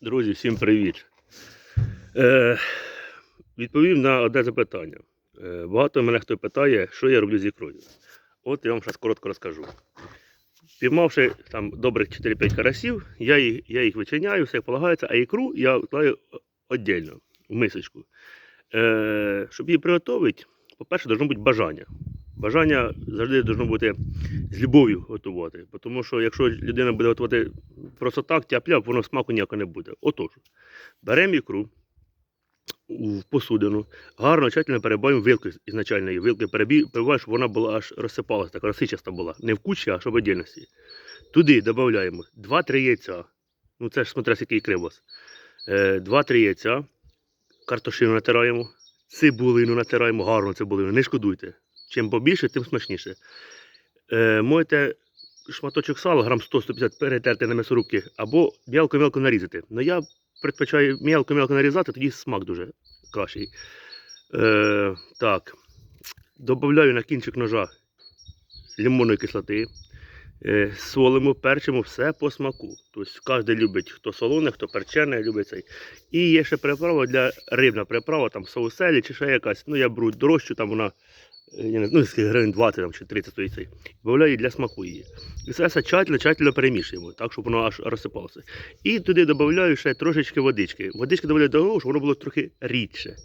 Друзі, всім привіт. Е, відповім на одне запитання. Е, багато мене хто питає, що я роблю з ікрою. От я вам зараз коротко розкажу. Піймавши там добрих 4-5 карасів, я їх, я їх вичиняю, все як полагається, а ікру я вкладаю віддільно в мисочку. Е, щоб її приготувати, по-перше, должно бути бажання. Бажання завжди должно бути з любов'ю готувати. Тому що якщо людина буде готувати просто так, тяп-ляп, воно смаку ніякого не буде. Отож, беремо ікру в посудину, гарно, тщательно перебиваємо ізначально її. Вилкою перебиваємо, щоб вона була аж розсипалася, така розсичаста була. Не в кучі, а щоб в отдельності. Туди додаємо 2-3 яйця. Ну це ж смотря, який. Е, 2-3 яйця, картошину натираємо, цибулину натираємо, гарну цибулину, не шкодуйте. Чим побільше, тим смачніше. Е, можете шматочок сала, грам 100-150 перетерти на м'ясорубки, або м'ялко-м'ялко нарізати. Ну я предпочитаю м'ялко-м'ялко нарізати, тоді смак дуже кращий. Е, так. Добавляю на кінчик ножа лимонної кислоти. Е, солимо, перчимо, все по смаку. Тобто кожен любить, хто солоне, хто перчене, любить цей. І є ще приправа для рибна приправа, там соуселі чи ще якась. Ну я беру дорожчу, там вона я не, ну, скільки гривень 20 там, чи 30 стоїть цей. Добавляю її для смаку її. І все тщательно, тщательно перемішуємо, так, щоб воно аж розсипалося. І туди додаю ще трошечки водички. Водички додаю до того, щоб воно було трохи рідше.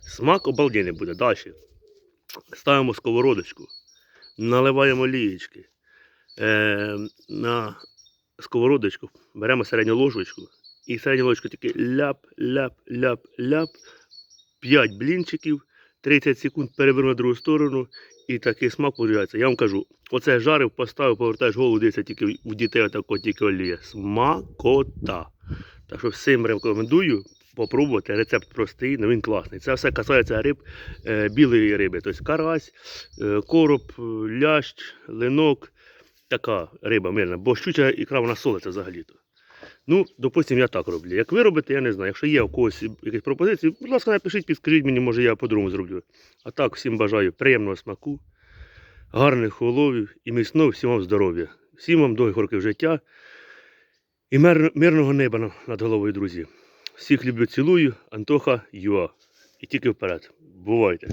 Смак обалденний буде. Далі. Ставимо сковородочку, наливаємо олієчки. Е, на сковородочку беремо середню ложечку і середню ложечку тільки ляп, ляп, ляп, ляп. 5 блінчиків, 30 секунд переверну на другу сторону і такий смак виходить. Я вам кажу, оце жарив, поставив, повертаєш голову, дивися тільки у дітей отако тільки олія. Смакота. Так що всім рекомендую попробувати. Рецепт простий, але він класний. Це все касається риб, е, білої риби. Тобто карась, е, короб, е, лящ, линок. Така риба мирна, бо щуча ікра вона солиться взагалі-то. Ну, допустимо, я так роблю. Як ви робите, я не знаю. Якщо є у когось якісь пропозиції, будь ласка, напишіть, підскажіть мені, може я по-другому зроблю. А так, всім бажаю приємного смаку, гарних уловів і міцного всім вам здоров'я. Всім вам довгих років життя і мир, мирного неба над головою, друзі. Всіх люблю, цілую, Антоха Юа. І тільки вперед. Бувайте!